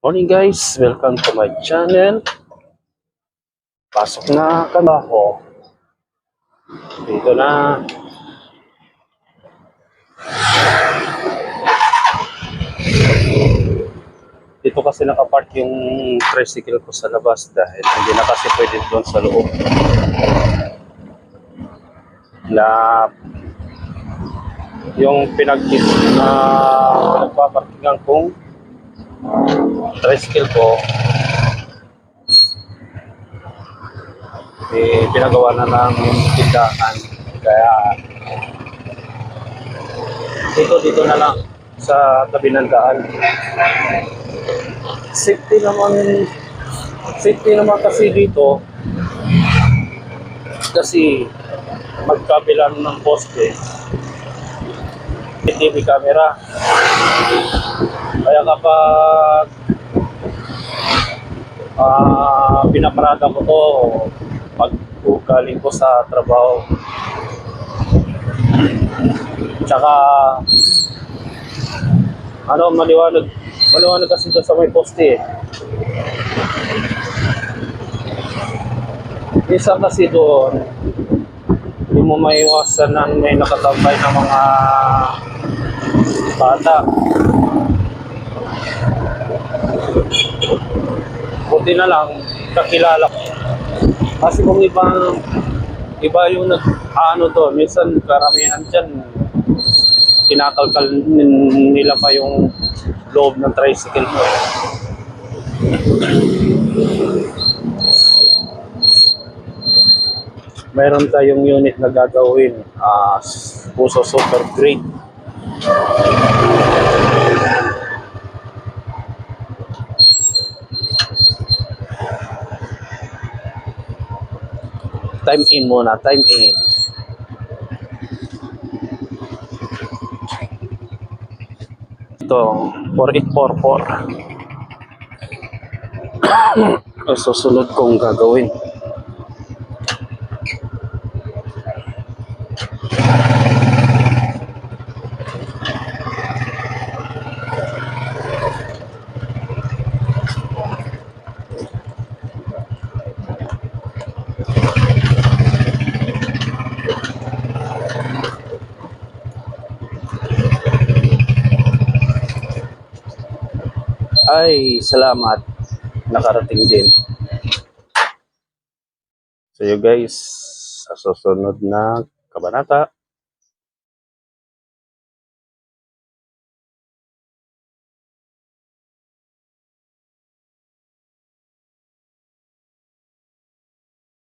Morning guys, welcome to my channel. Pasok na kabaho. Dito na. Dito kasi nakapark yung tricycle ko sa labas dahil hindi na kasi pwede doon sa loob. Na yung pinag na pinagpaparkingan kong tricycle ko eh, pinagawa na ng tindahan. Kaya dito dito na lang sa tabi ng daan. Safety naman safety naman kasi dito kasi magkabilang ng poste TV camera. Kaya kapag ah pinaparada ko to pag galing ko sa trabaho. Tsaka ano maliwanag maliwanag kasi doon sa may poste eh. Isa kasi doon hindi mo maiwasan na may nakatambay na mga bata. Buti na lang, kakilala ko. Kasi kung ibang, iba yung nag, ano to, minsan karamihan dyan, kinakalkal nila pa yung loob ng tricycle mo. Meron tayong unit na gagawin, ah, puso super great. Time in muna, time in. Ito, 4844. Ang susunod kong gagawin. Ay, salamat. Nakarating din. So you guys, sa susunod na kabanata,